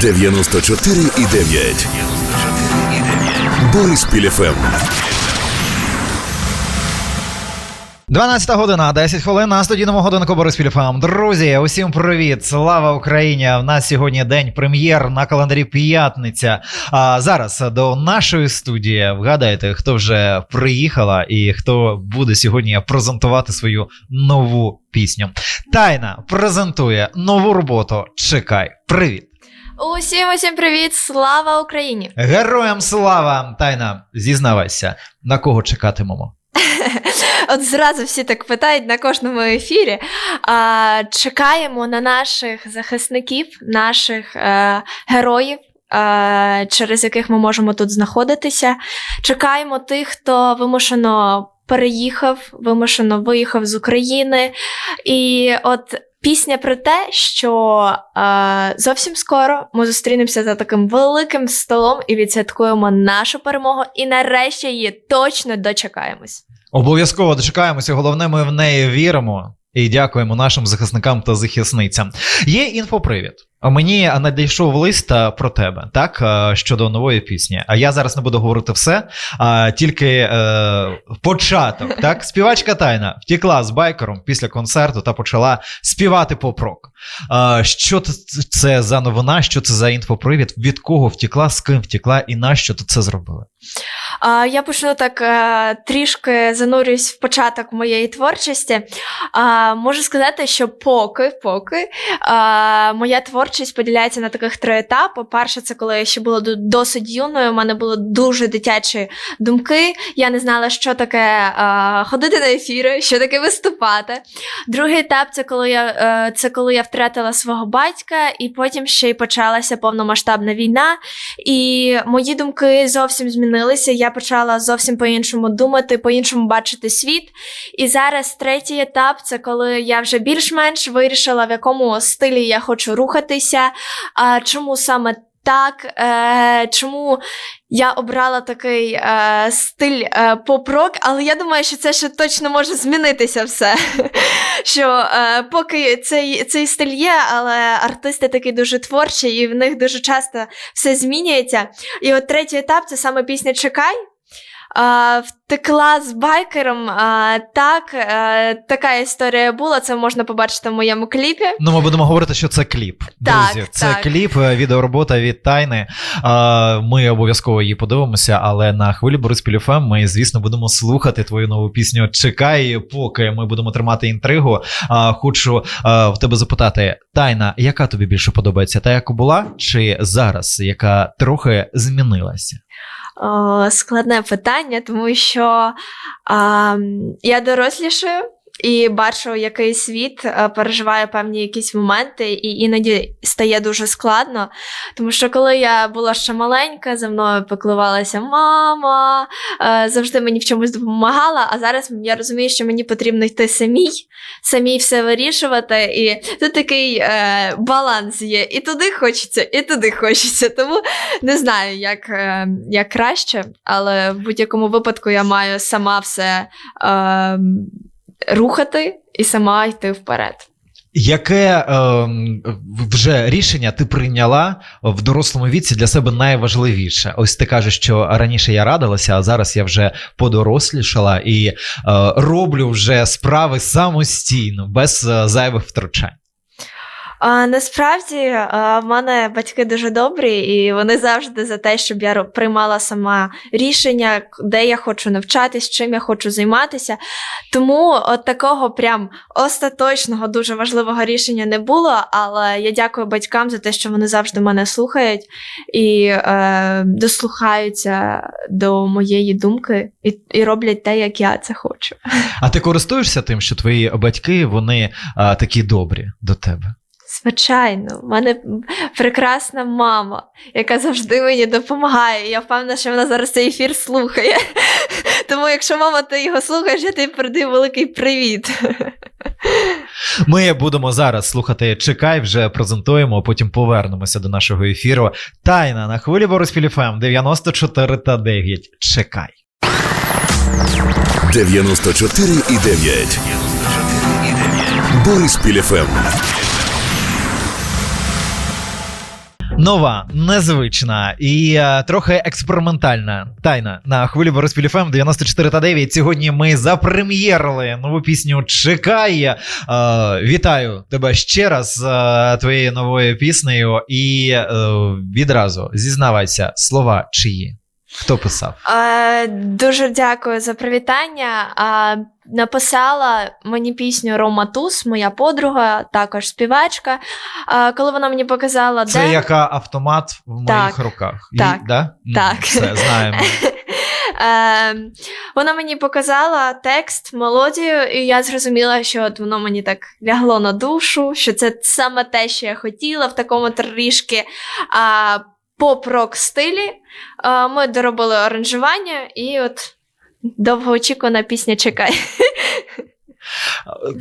94,9. Бориспіль ФМ. 12 година, 10 хвилин на студійному годинку Борис Філіфам. Друзі, усім привіт! Слава Україні! В нас сьогодні день прем'єр на календарі п'ятниця. А зараз до нашої студії вгадайте, хто вже приїхала і хто буде сьогодні презентувати свою нову пісню. Тайна презентує нову роботу. Чекай, привіт! Усім усім привіт! Слава Україні! Героям слава! Тайна, зізнавайся, на кого чекатимемо? От зразу всі так питають на кожному ефірі. А, чекаємо на наших захисників, наших е, героїв. е, Через яких ми можемо тут знаходитися. Чекаємо тих, хто вимушено переїхав, вимушено виїхав з України. І от пісня про те, що е, зовсім скоро ми зустрінемося за таким великим столом і відсвяткуємо нашу перемогу. І нарешті її точно дочекаємось. Обов'язково дочекаємося. Головне, ми в неї віримо і дякуємо нашим захисникам та захисницям. Є інфопривід. Мені надійшов лист про тебе, так щодо нової пісні. А я зараз не буду говорити все, а тільки е, початок. Так, співачка тайна втікла з байкером після концерту та почала співати поп-рок. Е, що це- за новина? Що це за інфопривід? Від кого втікла, з ким втікла і нащо ти це зробила? Я почну так е, трішки занурююсь в початок моєї творчості. Можу сказати, що поки, поки моя творчість поділяється на таких три етапи. Перше, це коли я ще була досить юною, у мене були дуже дитячі думки. Я не знала, що таке ходити на ефіри, що таке виступати. Другий етап це коли я е, це коли я втратила свого батька, і потім ще й почалася повномасштабна війна. І мої думки зовсім змінилися. Я почала зовсім по-іншому думати, по-іншому бачити світ. І зараз третій етап це коли я вже більш-менш вирішила, в якому стилі я хочу рухатися. Чому саме так? Е, чому я обрала такий е, стиль е, поп-рок, але я думаю, що це ще точно може змінитися все. що е, поки цей, цей стиль є, але артисти такі дуже творчі, і в них дуже часто все змінюється. І от третій етап це саме пісня Чекай. А, втекла з байкером. А, так, е, така історія була. Це можна побачити в моєму кліпі. Ну, ми будемо говорити, що це кліп. Так, Друзі, це так. кліп, е, відеоробота від тайни. А, Ми обов'язково її подивимося, але на хвилі Борис Пілюфем ми, звісно, будемо слухати твою нову пісню. Чекай, поки ми будемо тримати інтригу. А, Хочу а, в тебе запитати, тайна, яка тобі більше подобається? Та, яка була, чи зараз, яка трохи змінилася? Складне питання, тому що я дорослішаю і бачу, який світ а, переживає певні якісь моменти, і іноді стає дуже складно. Тому що коли я була ще маленька, за мною пеклувалася мама, е, завжди мені в чомусь допомагала. А зараз я розумію, що мені потрібно йти самій, самій все вирішувати. І тут такий е, баланс є. І туди хочеться, і туди хочеться. Тому не знаю, як, е, як краще, але в будь-якому випадку я маю сама все е, рухати і сама йти вперед. Яке е, вже рішення ти прийняла в дорослому віці для себе найважливіше? Ось ти кажеш, що раніше я радилася, а зараз я вже подорослішала і е, роблю вже справи самостійно, без е, зайвих втручань. А, насправді а, в мене батьки дуже добрі, і вони завжди за те, щоб я приймала сама рішення, де я хочу навчатись, чим я хочу займатися. Тому от такого прям остаточного дуже важливого рішення не було. Але я дякую батькам за те, що вони завжди мене слухають і е, дослухаються до моєї думки і, і роблять те, як я це хочу. А ти користуєшся тим, що твої батьки вони е, такі добрі до тебе? Звичайно, в мене прекрасна мама, яка завжди мені допомагає. Я впевнена, що вона зараз цей ефір слухає. Тому, якщо мама, ти його слухаєш, я тобі передаю великий привіт. Ми будемо зараз слухати Чекай, вже презентуємо, а потім повернемося до нашого ефіру. Тайна на хвилі Борис Філіфем 94 та 9. Чекай. 94,9. Бориспіль ФМ. Нова, незвична і е, трохи експериментальна тайна на хвилі Бориспіль ФМ 94 та 9. Сьогодні ми запрем'єрили нову пісню Чекай. Е, вітаю тебе ще раз з е, твоєю новою піснею. І е, відразу зізнавайся, слова чиї? Хто писав? Е, дуже дякую за привітання. А, написала мені пісню Рома Туз, моя подруга, також співачка. А, коли вона мені показала, Це де яка автомат в моїх Так. руках. Їй- Так. да? Так. Все, знаємо. Е, вона мені показала текст, мелодію, і я зрозуміла, що от воно мені так лягло на душу, що це саме те, що я хотіла в такому трішки поп-рок стилі. А, ми доробили аранжування, і от довгоочікувана пісня Чекай.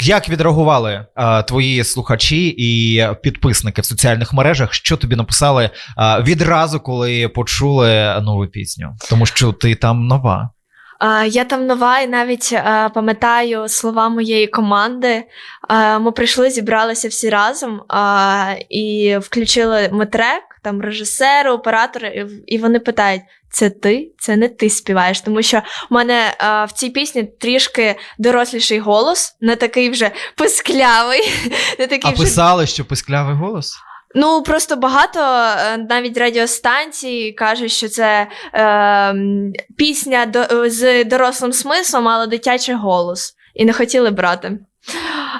Як відреагували а, твої слухачі і підписники в соціальних мережах? Що тобі написали а, відразу, коли почули нову пісню? Тому що ти там нова. А, Я там нова і навіть а, пам'ятаю слова моєї команди. А, Ми прийшли, зібралися всі разом а, і включили ми трек, там режисери, оператори, і- і вони питають: це ти? Це не ти співаєш? Тому що в мене а, в цій пісні трішки доросліший голос, не такий вже писклявий, не такий А вже писали, що писклявий голос? Ну просто багато е, навіть радіостанцій кажуть, що це е, пісня до, з дорослим смислом, але дитячий голос. І не хотіли брати.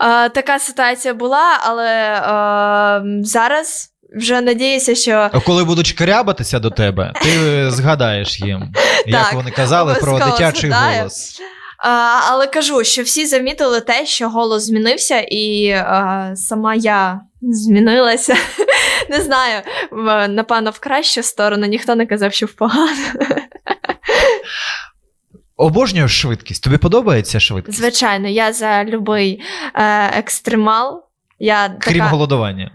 Е, така ситуація була, але е, зараз вже надіюся, що А Коли будуть шкрябатися до тебе, ти згадаєш їм, як Так, вони казали про дитячий згадаю. голос. А, але кажу, що всі замітили те, що голос змінився, і а, сама я змінилася. Не знаю, напевно, в кращу сторону ніхто не казав, що в погану. Обожнюєш швидкість. Тобі подобається швидкість? Звичайно, я за любий е, екстремал. Я, Крім така, голодування.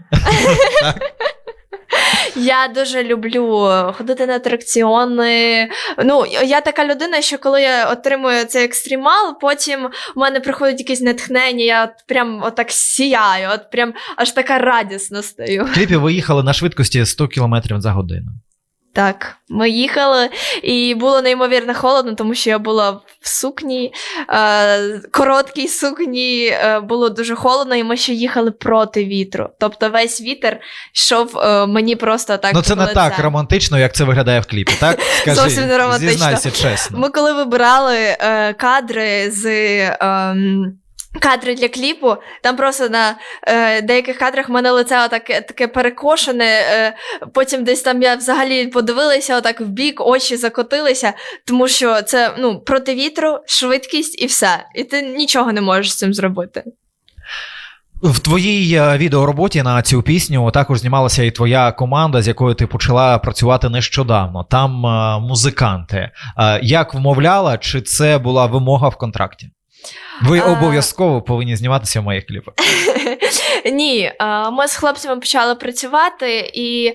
Я дуже люблю ходити на атракціони. Ну, я така людина, що коли я отримую цей екстремал, потім в мене приходить якесь натхнення, я от прям отак сіяю, от прям аж така радісна стаю. Кліпі виїхали на швидкості 100 км за годину. Так, ми їхали, і було неймовірно холодно, тому що я була в сукні, е, короткій сукні, е, було дуже холодно, і ми ще їхали проти вітру. Тобто весь вітер йшов е, мені просто так. ну це не так романтично, як це виглядає в кліпі, так? Скажи, Зовсім не романтично. зізнайся чесно. Ми коли вибирали е, кадри з. ем, Кадри для кліпу, там просто на е, деяких кадрах в мене лице отаке таке перекошене. Е, потім десь там я взагалі подивилася отак в бік, очі закотилися, тому що це ну, проти вітру, швидкість і все. І ти нічого не можеш з цим зробити. В твоїй е, відеороботі на цю пісню також знімалася і твоя команда, з якою ти почала працювати нещодавно. Там е, музиканти. Е, як вмовляла, чи це була вимога в контракті? Ви А. обов'язково повинні зніматися в моїх кліпах. Ні, ми з хлопцями почали працювати, і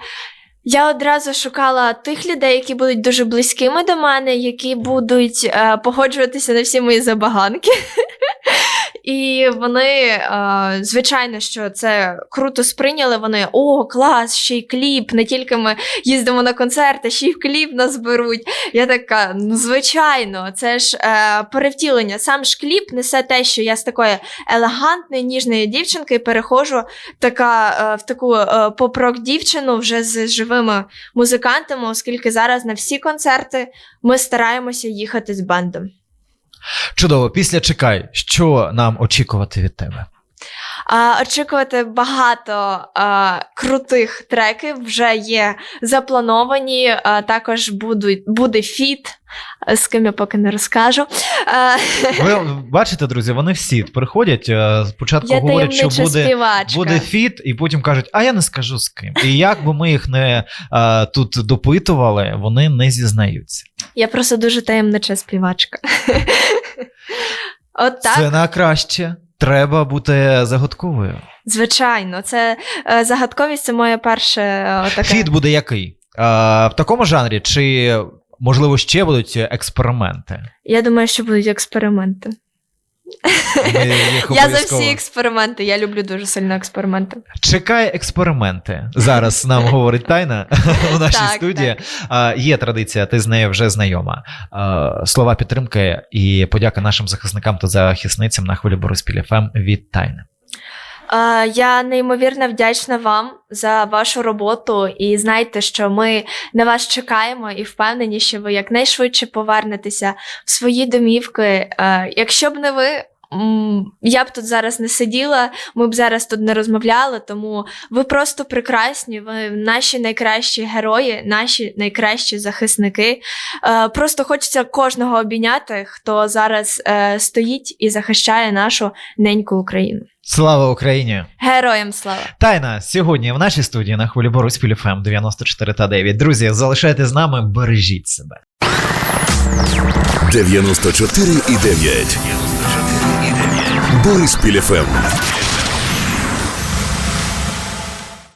я одразу шукала тих людей, які будуть дуже близькими до мене, які будуть е, погоджуватися на всі мої забаганки. І вони, е, звичайно, що це круто сприйняли. Вони о, клас, ще й кліп. Не тільки ми їздимо на концерти, ще й в кліп нас беруть. Я така, ну звичайно, це ж е, перевтілення. Сам ж кліп несе те, що я з такої елегантної, ніжної дівчинки переходжу така, е, в таку е, поп-рок дівчину вже з живими музикантами, оскільки зараз на всі концерти ми стараємося їхати з бандом. Чудово, після чекай, що нам очікувати від тебе? А, очікувати багато а, крутих треків вже є заплановані. А, також будуть, буде фіт, з ким я поки не розкажу. А, Ви бачите, друзі, вони всі приходять, е, спочатку я говорять, що таємнича буде. співачка. Буде фіт, і потім кажуть, а я не скажу з ким. І як би ми їх не а, тут допитували, вони не зізнаються. Я просто дуже таємнича співачка. От так. Це на краще. Треба бути загадковою. Звичайно, це е, загадковість це моє перше е, таке. Фіт буде який? Е, в такому жанрі, чи можливо ще будуть експерименти? Я думаю, що будуть експерименти. Я за всі експерименти. Я люблю дуже сильно експерименти. Чекай експерименти. Зараз нам говорить тайна у нашій Так, студії. Є традиція, ти з нею вже знайома. Слова підтримки і подяка нашим захисникам та захисницям на хвилі Бориспіль ФМ від тайни. Е, Я неймовірно вдячна вам за вашу роботу і знайте, що ми на вас чекаємо і впевнені, що ви якнайшвидше повернетеся в свої домівки. Е, Якщо б не ви. Я б тут зараз не сиділа, ми б зараз тут не розмовляли, тому ви просто прекрасні, ви наші найкращі герої, наші найкращі захисники. Е, Просто хочеться кожного обійняти, хто зараз е, стоїть і захищає нашу неньку Україну. Слава Україні! Героям слава! Тайна сьогодні в нашій студії на хвилі Бориспіль ФМ 94 та 9. Друзі, залишайте з нами, бережіть себе. 94 і 9. Бориспіль ФМ.